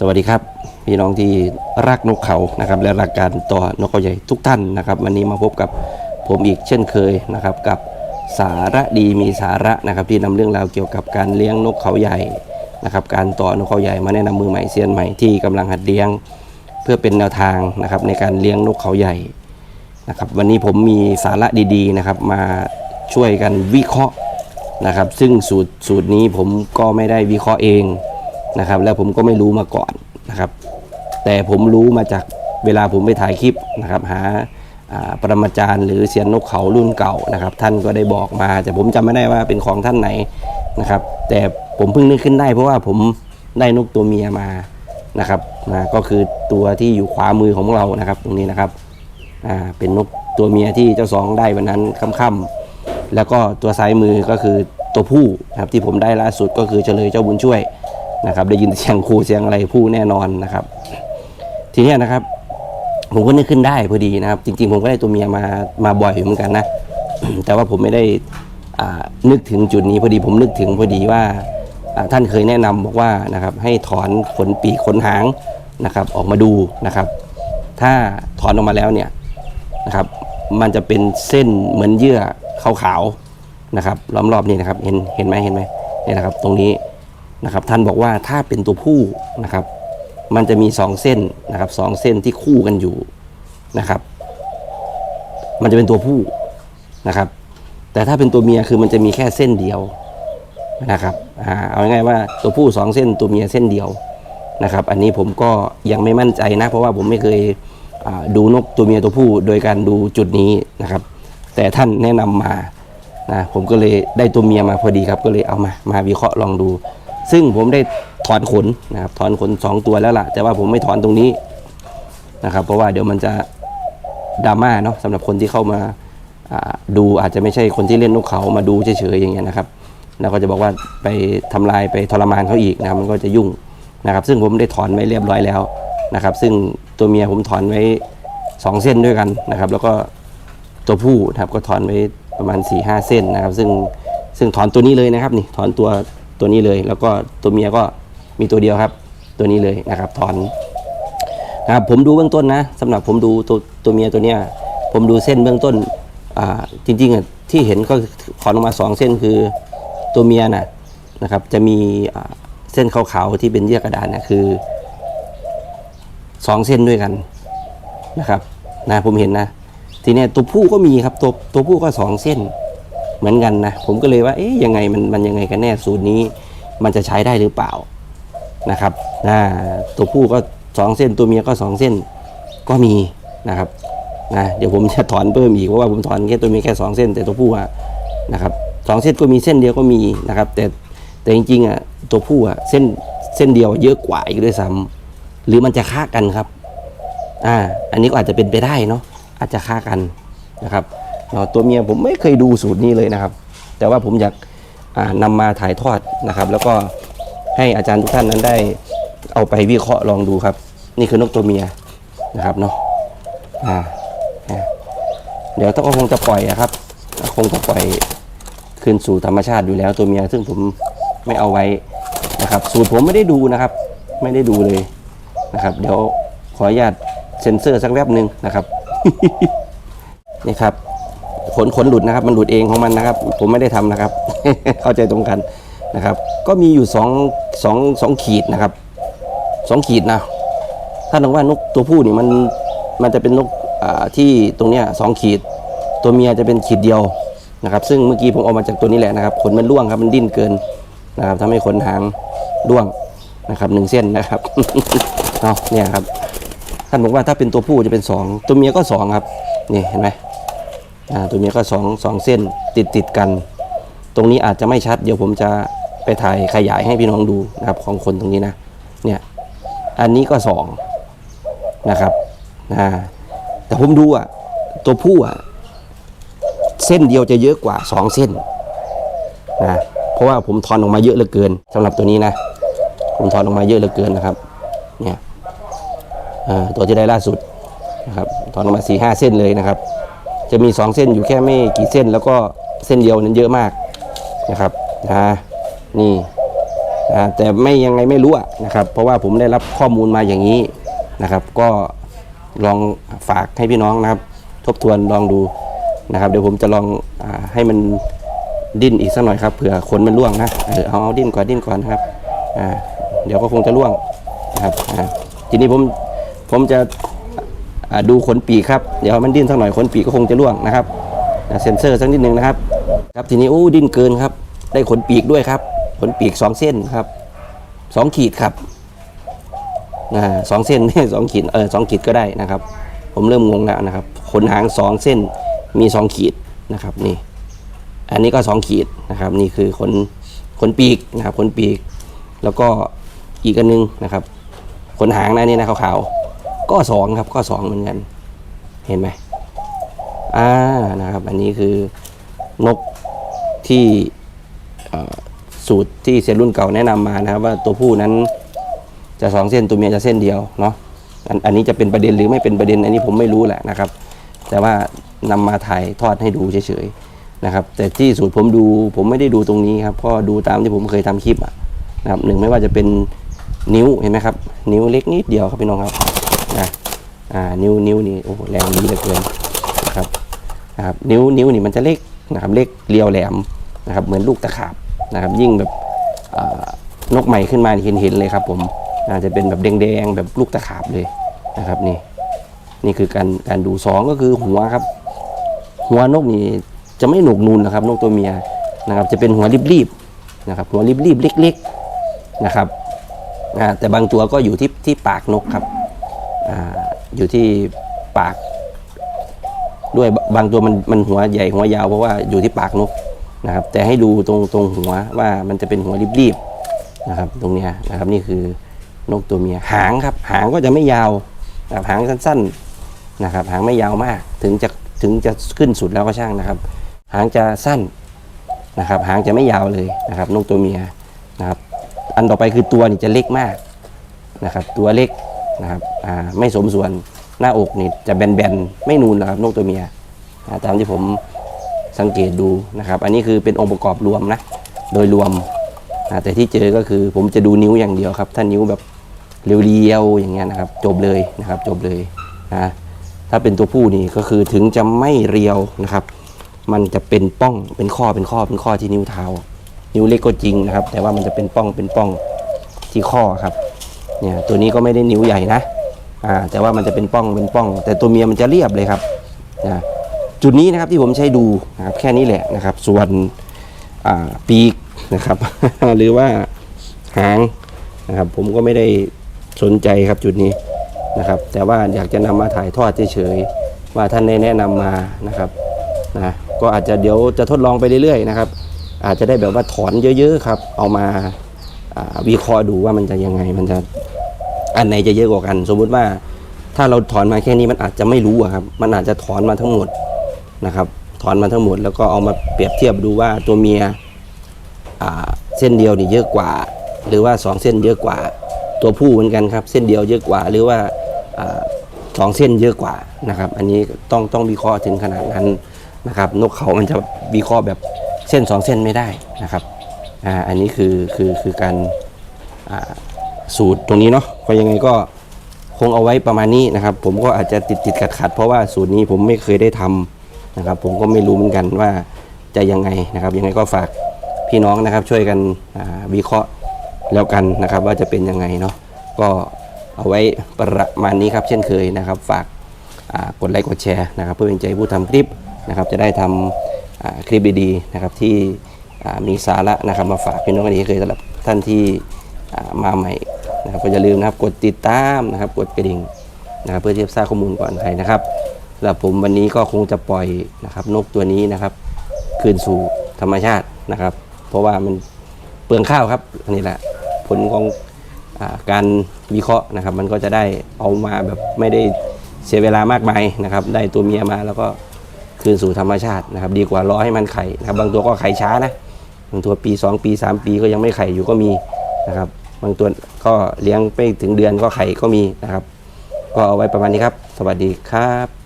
สวัสดีครับ พี่น้องที่รักนกเขานะครับและรักการต่อนกเขาใหญ่ทุกท่านนะครับ วันนี้มาพบกับผมอีกเช่นเคยนะครับ กับสาระดีมีสาระนะครับ ที่นำเรื่องราวเกี่ยวกับการเลี้ยงนกเขาใหญ่นะครับ การต่อนกเขาใหญ่มาแนะนำมือใหม่เซียนใหม่ที่กำลังหัดเลี้ยง เพื่อเป็นแนวทางนะครับในการเลี้ยงนกเขาใหญ่นะครับวันนี้ผมมีสาระดีๆนะครับ มาช่วยกันวิเคราะห์นะครับ ซึ่งสูตรสูตรนี้ผมก็ไม่ได้วิเคราะห์เอง นะครับ แล้วผมก็ไม่รู้มาก่อนนะครับ แต่ผมรู้มาจากเวลาผมไปถ่ายคลิปนะครับ หาปรมาจารย์หรือเสียนนกเขารุ่นเก่านะครับ ท่านก็ได้บอกมา แต่ผมจำไม่ได้ว่าเป็นของท่านไหนนะครับ แต่ผมเพิ่งนึกขึ้นได้ เพราะว่าผมได้นกตัวเมียมานะครับนะก็คือตัวที่อยู่ขวามือของเรานะครับ ตรงนี้นะครับอ่าเป็นนกตัวเมียที่เจ้าสองได้วันนั้นค่ำๆแล้วก็ตัวซ้ายมือก็คือตัวผู้นะครับที่ผมได้ล่าสุดก็คือเฉลยเจ้าบุญช่วย นะครับ ได้ยินเสียงครูเสียงอะไรผู้แน่นอนนะครับ ทีนี้นะครับ ผมก็นึกขึ้นได้พอดีนะครับ จริง ๆ ผมก็ได้ตัวเมียมามาบ่อยเหมือนกันนะแต่ว่าผมไม่ได้นึกถึงจุดนี้พอดี ผมนึกถึงพอดีว่าท่านเคยแนะนำบอกว่านะครับ ให้ถอนขนปีกขนหางนะครับ ออกมาดูนะครับ ถ้าถอนออกมาแล้วเนี่ยนะครับ มันจะเป็นเส้นเหมือนเยื่อขาวๆนะครับล้อมรอบนี่นะครับ เห็นเห็นไหมเห็นไหมนี่นะครับ ตรงนี้ นะครับท่านบอกว่าถ้าเป็นตัวผู้นะครับ มันจะมีสองเส้นนะครับสองเส้นที่คู่กันอยู่นะครับ มันจะเป็นตัวผู้นะครับ แต่ถ้าเป็นตัวเมียคือมันจะมีแค่เส้นเดียวนะครับอเอาง่ายๆว่าตัวผู้สองเส้นตัวเมียเส้นเดียวนะครับ อันนี้ผมก็ยังไม่มั่นใจนะ เพราะว่าผมไม่เคยดูนกตัวเมียตัวผู้โดยการดูจุดนี้นะครับ แต่ท่านแนะนำมานะผมก็เลยได้ตัวเมียมาพอดีครับ ก็เลยเอามามาวิเคราะห์ลองดู ซึ่งผมได้ถอนขนนะครับถอนขนสองตัวแล้วล่ะ แต่ว่าผมไม่ถอนตรงนี้นะครับ เพราะว่าเดี๋ยวมันจะดราม่าเนาะสำหรับคนที่เข้ามาดูอาจจะไม่ใช่คนที่เล่นนกเขามาดูเฉยๆอย่างเงี้ยนะครับแล้วก็จะบอกว่าไปทำลายไปทรมานเขาอีกนะครับมันก็จะยุ่งนะครับ ซึ่งผมได้ถอนไว้เรียบร้อยแล้วนะครับ ซึ่งตัวเมียผมถอนไว้สองเส้นด้วยกันนะครับ แล้วก็ตัวผู้นะครับก็ถอนไว้ประมาณ4ี่ห้าเส้นนะครับ ซึ่งซึ่งถอนตัวนี้เลยนะครับนี่ถอนตัว ตัวนี้เลย แล้วก็ตัวเมียก็มีตัวเดียวครับ ตัวนี้เลยนะครับถอนนะครับผมดูเบื้องต้นนะสำหรับผมดูตัวตัวเมียตัวเนี้ยผมดูเส้นเบื้องต้นอ่าจริงๆอะที่เห็นก็ถอนออกมาสองเส้นคือตัวเมียน่ะนะครับ จะมีเส้นขาวๆที่เป็นเยื่อกระดาษนะคือสองเส้นด้วยกันนะครับนะผมเห็นนะ ทีนี้ตัวผู้ก็มีครับตัวตัวผู้ก็สองเส้น เหมือนกันนะ ผมก็เลยว่าเอ๊ยยังไงมันมันยังไงกันแน่สูตรนี้ มันจะใช้ได้หรือเปล่านะครับนะตัวผู้ก็สองเส้นตัวเมียก็สองเส้นก็มีนะครับนะเดี๋ยวผมจะถอนเพิ่มอีกเพราะว่าผมถอนแค่ตัวเมียแค่สองเส้น แต่ตัวผู้อะนะครับสองเส้นก็มีเส้นเดียวก็มีนะครับ แต่แต่จริงๆอะตัวผู้อะเส้นเส้นเดียวเยอะกว่าอีกด้วยซ้ำหรือมันจะฆ่ากันครับอ่าอันนี้ก็อาจจะเป็นไปได้เนาะอาจจะฆ่ากันนะครับ ตัวเมียผมไม่เคยดูสูตรนี้เลยนะครับ แต่ว่าผมอยากอ่านำมาถ่ายทอดนะครับ แล้วก็ให้อาจารย์ทุกท่านนั้นได้เอาไปวิเคราะห์ลองดูครับ นี่คือนกตัวเมียนะครับเนาะเดี๋ยวต้องคงจะปล่อยอะครับ คงจะปล่อยคืนสู่ธรรมชาติอยู่แล้วตัวเมีย ซึ่งผมไม่เอาไว้นะครับ สูตรผมไม่ได้ดูนะครับ ไม่ได้ดูเลยนะครับ เดี๋ยวขออนุญาตเซ็นเซอร์สักแวบหนึ่งนะครับนี่ครับ ขนขนหลุดนะครับ มันหลุดเองของมันนะครับ ผมไม่ได้ทำนะครับ เข้าใจตรงกันนะครับ ก็มีอยู่สองสองสองขีดนะครับสองขีดนะถ้านึกว่านกตัวผู้นี่มันมันจะเป็นนกที่ตรงเนี้ยสองขีด ตัวเมียจะเป็นขีดเดียวนะครับ ซึ่งเมื่อกี้ผมเอามาจากตัวนี้แหละนะครับขนมันร่วงครับมันดิ้นเกินนะครับทำให้ขนหางร่วงนะครับหนึ่งเส้นนะครับเอาเนี่ยครับท่านบอกว่าถ้าเป็นตัวผู้จะเป็นสองตัวเมียก็สองครับ นี่เห็นไหม อ่าตัวเมียก็สองสองเส้นติดติดกัน ตรงนี้อาจจะไม่ชัด เดี๋ยวผมจะไปถ่ายขยายให้พี่น้องดูนะครับของคนตรงนี้นะเนี่ยอันนี้ก็สองนะครับอ่าแต่ผมดูอะตัวผู้อะเส้นเดียวจะเยอะกว่าสองเส้นนะเพราะว่าผมถอนออกมาเยอะเหลือเกินสำหรับตัวนี้นะ ผมถอนออกมาเยอะเหลือเกินนะครับเนี่ยตัวที่ได้ล่าสุดนะครับถอนออกมาสี่ห้าเส้นเลยนะครับ จะมีสองเส้นอยู่แค่ไม่กี่เส้น แล้วก็เส้นเดียวนั้นเยอะมากนะครับนะนี่อ่าแต่ไม่ยังไงไม่รู้อะนะครับ เพราะว่าผมได้รับข้อมูลมาอย่างนี้นะครับ ก็ลองฝากให้พี่น้องนะครับ ทบทวนลองดูนะครับ เดี๋ยวผมจะลองอให้มันดิ้นอีกสักหน่อยครับเผื่อขนมันร่วงนะเออเอาเอาดิ้นก่อนดิ้นก่อนนะครับอ่าเดี๋ยวก็คงจะร่วงนะครับอ่าทีนี้ผมผมจะ ดูขนปีกครับ เดี๋ยวมันดิ้นสักหน่อยขนปีกก็คงจะร่วงนะครับเซ็นเซอร์สักนิดนึงนะครับ ครับทีนี้โอ้ดิ้นเกินครับ ได้ขนปีกด้วยครับ ขนปีกสองเส้นครับสองขีดครับสองเส้นสองขีดเออสองขีดก็ได้นะครับ ผมเริ่มงงแล้วนะครับ ขนหางสองเส้นมีสองขีดนะครับนี่ อันนี้ก็สองขีดนะครับ นี่คือขนขนปีกนะครับขนปีก แล้วก็อีกอันนึงนะครับขนหางนะนี่นะขาวๆ ก็สองครับก็สองเหมือนกัน เห็นไหมอ่านะครับ อันนี้คือนกที่สูตรที่เซนรุ่นเก่าแนะนำมานะครับ ว่าตัวผู้นั้นจะสองเส้นตัวเมียจะเส้นเดียวเนาะอันอันนี้จะเป็นประเด็นหรือไม่เป็นประเด็นอันนี้ผมไม่รู้แหละนะครับ แต่ว่านำมาถ่ายทอดให้ดูเฉยๆนะครับ แต่ที่สูตรผมดูผมไม่ได้ดูตรงนี้ครับเพราะดูตามที่ผมเคยทำคลิปอะนะครับหนึ่งไม่ว่าจะเป็นนิ้วเห็นไหมครับ นิ้วเล็กนิดเดียวครับพี่น้องครับ อ่านิ้วนิ้วนี่โอ้แรงดีเหลือเกินนะครับนะครับนิ้วนิ้วนี่มันจะเล็กนะครับเล็กเรียวแหลมนะครับเหมือนลูกตะขาบนะครับ ยิ่งแบบนกใหม่ขึ้นมาเห็นเห็นเลยครับ ผมอาจจะเป็นแบบแดงๆแบบลูกตะขาบเลยนะครับนี่นี่คือการการดูสองก็คือหัวครับ หัวนกนี่จะไม่หนุกนูนนะครับ นกตัวเมียนะครับ จะเป็นหัวรีบๆนะครับ หัวรีบๆเล็ก ๆนะครับอ่าแต่บางตัวก็อยู่ที่ที่ปากนกครับ อยู่ที่ปาก ด้วยบางตัวมันมันหัวใหญ่หัวยาวเพราะว่าอยู่ที่ปากนกนะครับ แต่ให้ดูตรงตรงหัวว่ามันจะเป็นหัวรีบๆนะครับ ตรงเนี้ยนะครับนี่คือนกตัวเมียหางครับ หางก็จะไม่ยาวนะครับหางสั้นๆนะครับ หางไม่ยาวมาก ถึงจะถึงจะขึ้นสุดแล้วก็ช่างนะครับ หางจะสั้นนะครับ หางจะไม่ยาวเลยนะครับ นกตัวเมียนะครับ อันต่อไปคือตัวนี่จะเล็กมากนะครับ ตัวเล็ก นะครับไม่สมส่วนหน้าอกนี่จะแบนๆไม่นูนนะครับนกตัวเมียตามที่ผมสังเกตดูนะครับ อันนี้คือเป็นองค์ประกอบรวมนะโดยรวมแต่ที่เจอก็คือผมจะดูนิ้วอย่างเดียวครับ ถ้านิ้วแบบเรียวๆอย่างเงี้ยนะครับ จบเลยนะครับจบเลยนะถ้าเป็นตัวผู้นี่ก็คือถึงจะไม่เรียวนะครับ มันจะเป็นป้องเป็นข้อเป็นข้อเป็นข้อที่นิ้วเท้า นิ้วเล็กก็จริงนะครับ แต่ว่ามันจะเป็นป้องเป็นป้องที่ข้อครับ เนี่ยตัวนี้ก็ไม่ได้นิ้วใหญ่นะอ่าแต่ว่ามันจะเป็นป้องเป็นป้อง แต่ตัวเมียมันจะเรียบเลยครับนะจุดนี้นะครับที่ผมใช้ดูนะครับแค่นี้แหละนะครับ ส่วนอ่าปีกนะครับ หรือว่าหางนะครับ ผมก็ไม่ได้สนใจครับจุดนี้นะครับ แต่ว่าอยากจะนำมาถ่ายทอดเฉยๆว่าท่านได้แนะนำมานะครับนะก็อาจจะเดี๋ยวจะทดลองไปเรื่อยๆนะครับ อาจจะได้แบบว่าถอนเยอะ ๆ ครับ เอามา วิเคราะห์ดูว่ามันจะยังไง มันจะอันไหนจะเยอะกว่ากัน สมมุติว่าถ้าเราถอนมาแค่นี้มันอาจจะไม่รู้อะครับ มันอาจจะถอนมาทั้งหมดนะครับ ถอนมาทั้งหมด แล้วก็เอามาเปรียบเทียบดูว่าตัวเมียเส้นเดียวนี่เยอะกว่า หรือว่าสองเส้นเยอะกว่า ตัวผู้เหมือนกันครับ เส้นเดียวเยอะกว่า หรือว่าอ่าสองเส้นเยอะกว่านะครับ อันนี้ต้องต้องวิเคราะห์ถึงขนาดนั้นนะครับ นกเขามันจะวิเคราะห์แบบเส้นสองเส้นไม่ได้นะครับ อ่าอันนี้คือคือคือการสูตรตรงนี้เนาะก็ยังไงก็คงเอาไว้ประมาณนี้นะครับ ผมก็อาจจะติดติดขัดขัดเพราะว่าสูตรนี้ผมไม่เคยได้ทำนะครับ ผมก็ไม่รู้เหมือนกันว่าจะยังไงนะครับ ยังไงก็ฝากพี่น้องนะครับ ช่วยกันวิเคราะห์แล้วกันนะครับ ว่าจะเป็นยังไงเนาะก็เอาไว้ประมาณนี้ครับ เช่นเคยนะครับ ฝากกดไลค์กดแชร์นะครับ เพื่อเป็นใจผู้ทำคลิปนะครับ จะได้ทำอ่าคลิปดีๆนะครับที่ มีสาระนะครับมาฝากพี่น้องกันอีกเคยสำหรับท่านที่มาใหม่นะครับก็อย่าลืมนะครับกดติดตามนะครับกดกระดิ่งนะครับเพื่อที่จะทราบข้อมูลก่อนใครนะครับแล้วผมวันนี้ก็คงจะปล่อยนะครับนกตัวนี้นะครับ คืนสู่ธรรมชาตินะครับ เพราะว่ามันเปลืองข้าวครับอันนี่แหละผลของอการวิเคราะห์นะครับ มันก็จะได้เอามาแบบไม่ได้เสียเวลามากมายนะครับ ได้ตัวเมียมาแล้วก็คืนสู่ธรรมชาตินะครับ ดีกว่ารอให้มันไข่นะครับบางตัวก็ไข่ช้านะ บางตัวปี 2 ปี 3 ปีก็ยังไม่ไข่อยู่ก็มีนะครับบางตัวก็เลี้ยงไปถึงเดือนก็ไข่ก็มีนะครับ ก็เอาไว้ประมาณนี้ครับ สวัสดีครับ